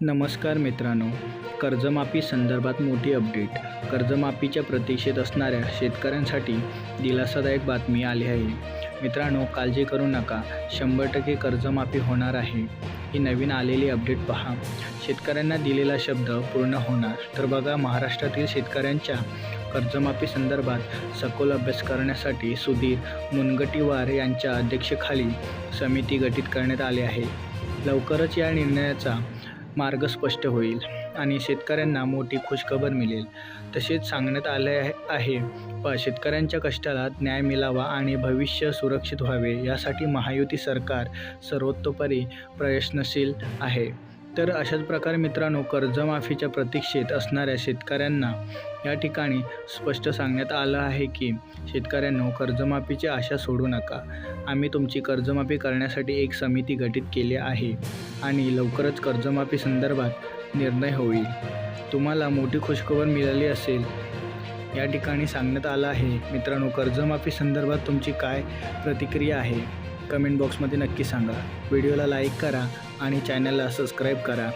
नमस्कार मित्रांनो. कर्जमाफी संदर्भात मोठी अपडेट. कर्जमाफीच्या प्रतीक्षेत असणाऱ्या शेतकऱ्यांसाठी दिलासादायक बातमी आली आहे. मित्रांनो काळजी करू नका. शंभर टक्के कर्जमाफी होणार आहे. ही नवीन आलेली अपडेट पहा. शेतकऱ्यांना दिलेला शब्द पूर्ण होणार. तर बघा महाराष्ट्रातील शेतकऱ्यांच्या कर्जमाफी संदर्भात सखोल अभ्यास करण्यासाठी सुधीर मुनगटीवार यांच्या अध्यक्षेखाली समिती गठीत करण्यात आली आहे. लवकरच या निर्णयाचा मार्ग स्पष्ट होईल आणि शेतकऱ्यांना मोठी खुशखबर मिळेल. तसेच सांगण्यात आले आहे प शेतकऱ्यांच्या कष्टाला न्याय मिळावा आणि भविष्य सुरक्षित व्हावे यासाठी महायुती सरकार सर्वतोपरी प्रयत्नशील आहे. तर अशाच प्रकारे मित्रांनो कर्जमाफीच्या प्रतीक्षेत असणाऱ्या शेतकऱ्यांना या ठिकाणी स्पष्ट सांगण्यात आलं आहे की शेतकऱ्यांनो कर्जमाफीची आशा सोडू नका. आम्ही तुमची कर्जमाफी करण्यासाठी एक समिती गठीत केली आहे आणि लवकरच कर्जमाफी संदर्भात निर्णय होईल. तुम्हाला मोठी खुशखबर मिळाली असेल. या ठिकाणी सांगण्यात आलं आहे मित्रांनो कर्जमाफी संदर्भात तुमची काय प्रतिक्रिया आहे? कमेंट बॉक्समध्ये नक्की सांगा. व्हिडिओला लाईक करा आणि चॅनलला सबस्क्राईब करा.